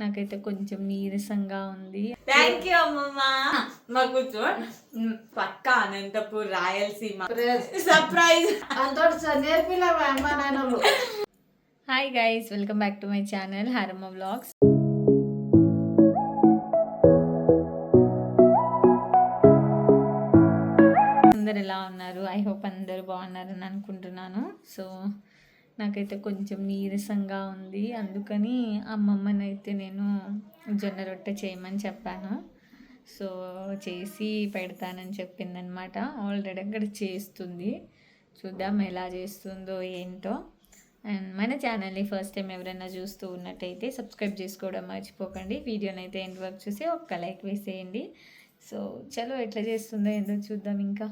నాకైతే కొంచెం నీరసంగా ఉంది. థ్యాంక్ యూ అమ్మమ్మ. మా కూర్చో పక్క అనంతపూర్ రాయలసీమ సర్ప్రైజ్ నాన్నలు? Hi guys welcome back to my channel Haramma vlogs అందరు ఎలా ఉన్నారు? ఐ హోప్ అందరు బాగున్నారని అనుకుంటున్నాను. సో నాకైతే కొంచెం నీరసంగా ఉంది. అందుకని అమ్మమ్మనైతే నేను జొన్న రొట్టె చేయమని చెప్పాను. సో చేసి పెడతానని చెప్పిందనమాట. ఆల్రెడీ అక్కడ చేస్తుంది. చూద్దాం ఎలా చేస్తుందో ఏంటో. అండ్ మన ఛానల్ని ఫస్ట్ టైం ఎవరైనా చూస్తూ ఉన్నట్టయితే సబ్స్క్రైబ్ చేసుకోవడం మర్చిపోకండి. వీడియోని అయితే ఎండ్ వరకు చూసి ఒక్క లైక్ వేసేయండి. సో చలో ఎట్లా చేస్తుందో ఏందో చూద్దాం ఇంకా.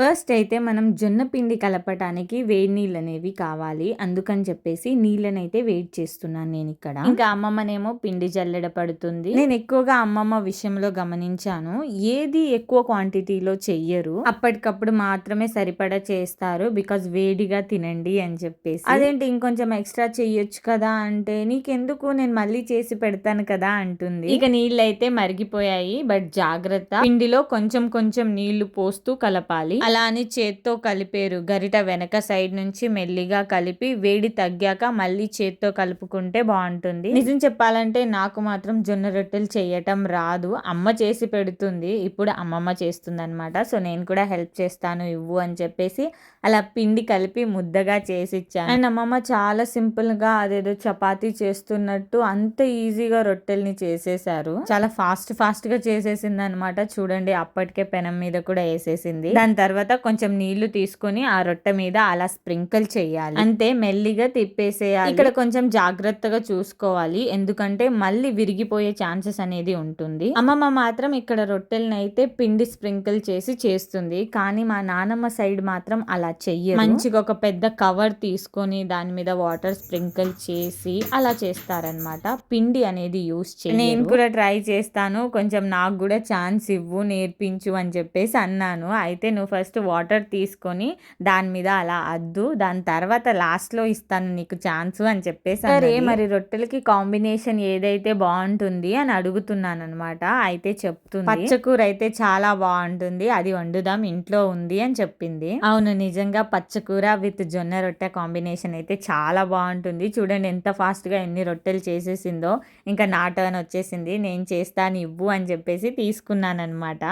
ఫస్ట్ అయితే మనం జొన్న పిండి కలపటానికి వేడి నీళ్ళు అనేవి కావాలి. అందుకని చెప్పేసి నీళ్ళనైతే వెయిట్ చేస్తున్నాను నేను ఇక్కడ. ఇంకా అమ్మమ్మనేమో పిండి జల్లెడ పడుతుంది. నేను ఎక్కువగా అమ్మమ్మ విషయంలో గమనించాను. ఏది ఎక్కువ క్వాంటిటీలో చెయ్యరు. అప్పటికప్పుడు మాత్రమే సరిపడా చేస్తారు. బికాజ్ వేడిగా తినండి అని చెప్పేసి. అదేంటి ఇంకొంచెం ఎక్స్ట్రా చెయ్యొచ్చు కదా అంటే నీకెందుకు? నేను మళ్ళీ చేసి పెడతాను కదా అంటుంది. ఇక నీళ్ళు అయితే మరిగిపోయాయి. బట్ జాగ్రత్త. పిండిలో కొంచెం కొంచెం నీళ్ళు పోస్తూ కలపాలి. అలా అని చేత్తో కలిపేరు. గరిట వెనక సైడ్ నుంచి మెల్లిగా కలిపి వేడి తగ్గాక మళ్ళీ చేత్తో కలుపుకుంటే బాగుంటుంది. నిజం చెప్పాలంటే నాకు మాత్రం జొన్న రొట్టెలు చేయటం రాదు. అమ్మ చేసి పెడుతుంది. ఇప్పుడు అమ్మమ్మ చేస్తుంది అనమాట సో నేను కూడా హెల్ప్ చేస్తాను ఇవ్వు అని చెప్పేసి అలా పిండి కలిపి ముద్దగా చేసి ఇచ్చాను. అండ్ అమ్మమ్మ చాలా సింపుల్గా అదేదో చపాతీ చేస్తున్నట్టు అంత ఈజీగా రొట్టెల్ని చేసేసారు చాలా ఫాస్ట్ ఫాస్ట్గా చేసేసింది అనమాట చూడండి అప్పటికే పెనం మీద కూడా వేసేసింది. దాని తర్వాత కొంచెం నీళ్ళు తీసుకొని ఆ రొట్టె మీద అలా స్ప్రింకిల్ చేయాలి. అంతే మెల్లిగా తిప్పేసేయాలి. ఇక్కడ కొంచెం జాగ్రత్తగా చూసుకోవాలి. ఎందుకంటే మళ్ళీ విరిగిపోయే ఛాన్సెస్ అనేది ఉంటుంది. అమ్మమ్మ మాత్రం ఇక్కడ రొట్టెలను అయితే పిండి స్ప్రింకిల్ చేసి చేస్తుంది. కానీ మా నానమ్మ సైడ్ మాత్రం అలా చెయ్యరు మంచిగా ఒక పెద్ద కవర్ తీసుకొని దాని మీద వాటర్ స్ప్రింకిల్ చేసి అలా చేస్తారనమాట పిండి అనేది యూస్ చేయ నేను కూడా ట్రై చేస్తాను. కొంచెం నాకు కూడా ఛాన్స్ ఇవ్వు నేర్పించు అని చెప్పేసి అన్నాను. అయితే నువ్వు ఫస్ట్ వాటర్ తీసుకొని దాని మీద అలా అద్దు దాని తర్వాత లాస్ట్లో ఇస్తాను నీకు ఛాన్స్ అని చెప్పేసి సరే మరి రొట్టెలకి కాంబినేషన్ ఏదైతే బాగుంటుంది అని అడుగుతున్నాను అనమాట అయితే చెప్తుంది. పచ్చకూర అయితే చాలా బాగుంటుంది. అది వండుదాం ఇంట్లో ఉంది అని చెప్పింది. అవును నిజంగా పచ్చకూర విత్ జొన్న రొట్టె కాంబినేషన్ అయితే చాలా బాగుంటుంది. చూడండి ఎంత ఫాస్ట్గా ఎన్ని రొట్టెలు చేసేసిందో. ఇంకా నా టర్న్ వచ్చేసింది. నేను చేస్తాను ఇవ్వు అని చెప్పేసి తీసుకున్నాను అనమాట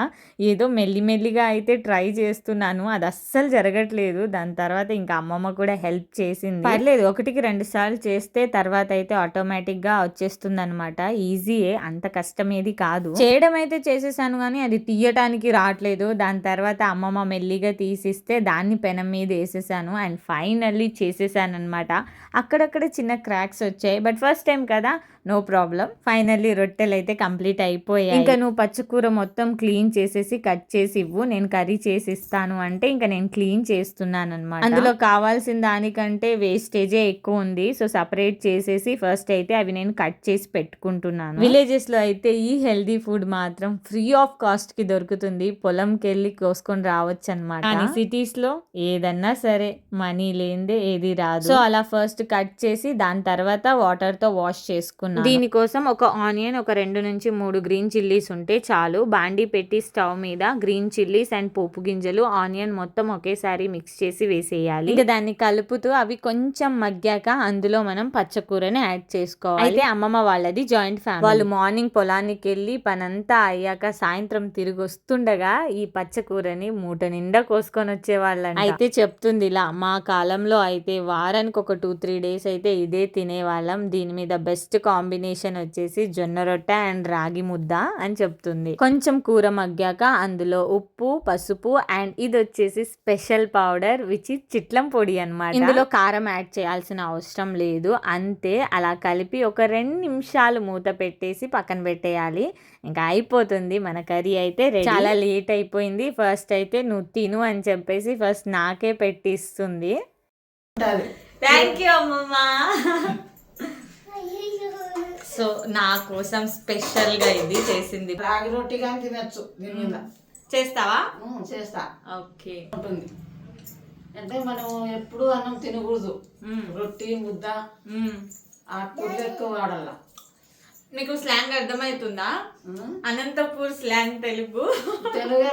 ఏదో మెల్లిమెల్లిగా అయితే ట్రై చేస్తున్నాను. అది అస్సలు జరగట్లేదు. దాని తర్వాత ఇంకా అమ్మమ్మ కూడా హెల్ప్ చేసింది. పర్లేదు ఒకటికి రెండు సార్లు చేస్తే తర్వాత అయితే ఆటోమేటిక్గా వచ్చేస్తుంది అనమాట ఈజీయే అంత కష్టం ఏది కాదు. చేయడం అయితే చేసేసాను కానీ అది తీయటానికి రావట్లేదు. దాని తర్వాత అమ్మమ్మ మెల్లిగా తీసిస్తే దాన్ని పెనం మీద వేసేసాను. అండ్ ఫైనల్లీ చేసేసాను అనమాట అక్కడక్కడ చిన్న క్రాక్స్ వచ్చాయి. బట్ ఫస్ట్ టైం కదా నో ప్రాబ్లం ఫైనల్లీ రొట్టెలు అయితే కంప్లీట్ అయిపోయాయి. ఇంకా నువ్వు పచ్చకూర మొత్తం క్లీన్ చేసేసి కట్ చేసి ఇవ్వు. నేను కర్రీ చేసి ఇస్తాను అంటే ఇంకా నేను క్లీన్ చేస్తున్నాను అనమాట అందులో కావాల్సిన దానికంటే వేస్టేజే ఎక్కువ ఉంది. సో సపరేట్ చేసేసి ఫస్ట్ అయితే అవి నేను కట్ చేసి పెట్టుకుంటున్నాను. విలేజెస్లో అయితే ఈ హెల్దీ ఫుడ్ మాత్రం ఫ్రీ ఆఫ్ కాస్ట్కి దొరుకుతుంది. పొలంకి వెళ్ళి కోసుకొని రావచ్చు అనమాట కానీ సిటీస్లో ఏదన్నా సరే మనీ లేనిదే ఏది రాదు. సో అలా ఫస్ట్ కట్ చేసి దాని తర్వాత వాటర్తో వాష్ చేసుకున్నాను. దీనికోసం ఒక ఆనియన్ ఒక రెండు నుంచి మూడు గ్రీన్ చిల్లీస్ ఉంటే చాలు. బాండి పెట్టి స్టవ్ మీద గ్రీన్ చిల్లీస్ అండ్ పోపు గింజలు ఆనియన్ మొత్తం ఒకేసారి మిక్స్ చేసి వేసేయాలి. ఇంకా దాన్ని కలుపుతూ అవి కొంచెం మగ్గాక అందులో మనం పచ్చకూరని యాడ్ చేసుకోవాలి. అయితే అమ్మమ్మ వాళ్ళది జాయింట్ ఫ్యామిలీ. వాళ్ళు మార్నింగ్ పొలానికి వెళ్ళి పనంతా అయ్యాక సాయంత్రం తిరిగి వస్తుండగా ఈ పచ్చకూరని మూట నిండా కోసుకొని వచ్చేవాళ్ళంట. అయితే చెప్తుంది ఇలా మా కాలంలో అయితే వారానికి ఒక టూ త్రీ డేస్ అయితే ఇదే తినేవాళ్ళం. దీని మీద బెస్ట్ కాంబినేషన్ వచ్చేసి జొన్న రొట్టె అండ్ రాగి ముద్ద అని చెప్తుంది. కొంచెం కూర మగ్గాక అందులో ఉప్పు పసుపు అండ్ ఇది వచ్చేసి స్పెషల్ పౌడర్ విచ్ చిట్లం పొడి అన్నమాట. ఇందులో కారం యాడ్ చేయాల్సిన అవసరం లేదు. అంతే అలా కలిపి ఒక రెండు నిమిషాలు మూత పెట్టేసి పక్కన పెట్టేయాలి. ఇంకా అయిపోతుంది మన కర్రీ అయితే. చాలా లేట్ అయిపోయింది. ఫస్ట్ అయితే నువ్వు తిను అని చెప్పేసి ఫస్ట్ నాకే పెట్టిస్తుంది. థ్యాంక్ యూ అమ్మమ్మ. సో నా కోసం స్పెషల్గా ఇది చేసింది. రాగి రొట్టి కానీ తినచ్చు దీని మీద. చేస్తావా? చేస్తా. ఓకే. ఉంటుంది. అంటే మనం ఎప్పుడు అన్నం తినకూడదు. రొట్టి ముద్ద. ఆ కూరలు ఎక్కువ వాడాల. మీకు స్లాంగ్ అర్థమవుతుందా? అనంతపూర్ స్లాంగ్ తెలుగు. తెలుగే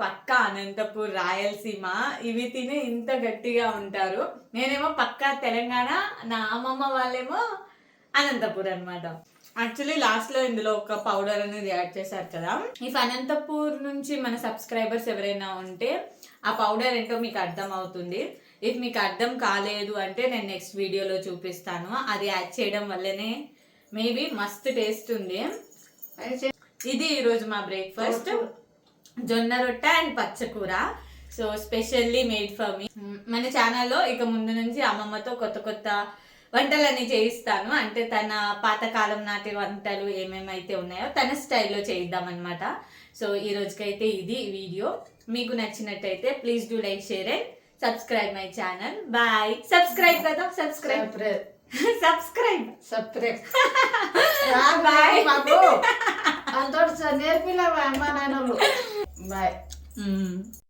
పక్క అనంతపూర్ రాయలసీమ. ఇవి తిని ఇంత గట్టిగా ఉంటారు. నేనేమో పక్క తెలంగాణ నా అమ్మమ్మ వాళ్ళేమో అనంతపూర్ అన్నమాట. యాక్చువల్లీ లాస్ట్లో ఇందులో ఒక పౌడర్ అనేది యాడ్ చేశారు కదా. ఇఫ్ అనంతపూర్ నుంచి మన సబ్స్క్రైబర్స్ ఎవరైనా ఉంటే ఆ పౌడర్ ఏంటో మీకు అర్థం అవుతుంది. ఇఫ్ మీకు అర్థం కాలేదు అంటే నేను నెక్స్ట్ వీడియోలో చూపిస్తాను. అది యాడ్ చేయడం వల్లనే మేబీ మస్తు టేస్ట్ ఉంది. ఇది ఈరోజు మా బ్రేక్ఫాస్ట్ జొన్న రొట్టె అండ్ పచ్చకూర. సో స్పెషల్లీ మేడ్ ఫర్ మీ మన ఛానల్లో ఇక ముందు నుంచి అమ్మమ్మతో కొత్త కొత్త వంటలన్నీ చేయిస్తాను. అంటే తన పాతకాలం నాటి వంటలు ఏమేమైతే ఉన్నాయో తన స్టైల్లో చేయిద్దామన్నమాట. సో ఈ రోజుకైతే ఇది వీడియో. మీకు నచ్చినట్టయితే please do like share and subscribe my channel. Bye. Subscribe కదా? సబ్స్క్రైబ్. సబ్స్క్రైబ్. Bye. మాకు అంతటి నేర్పిలే అమ్మ నాన్నలు. బాయ్.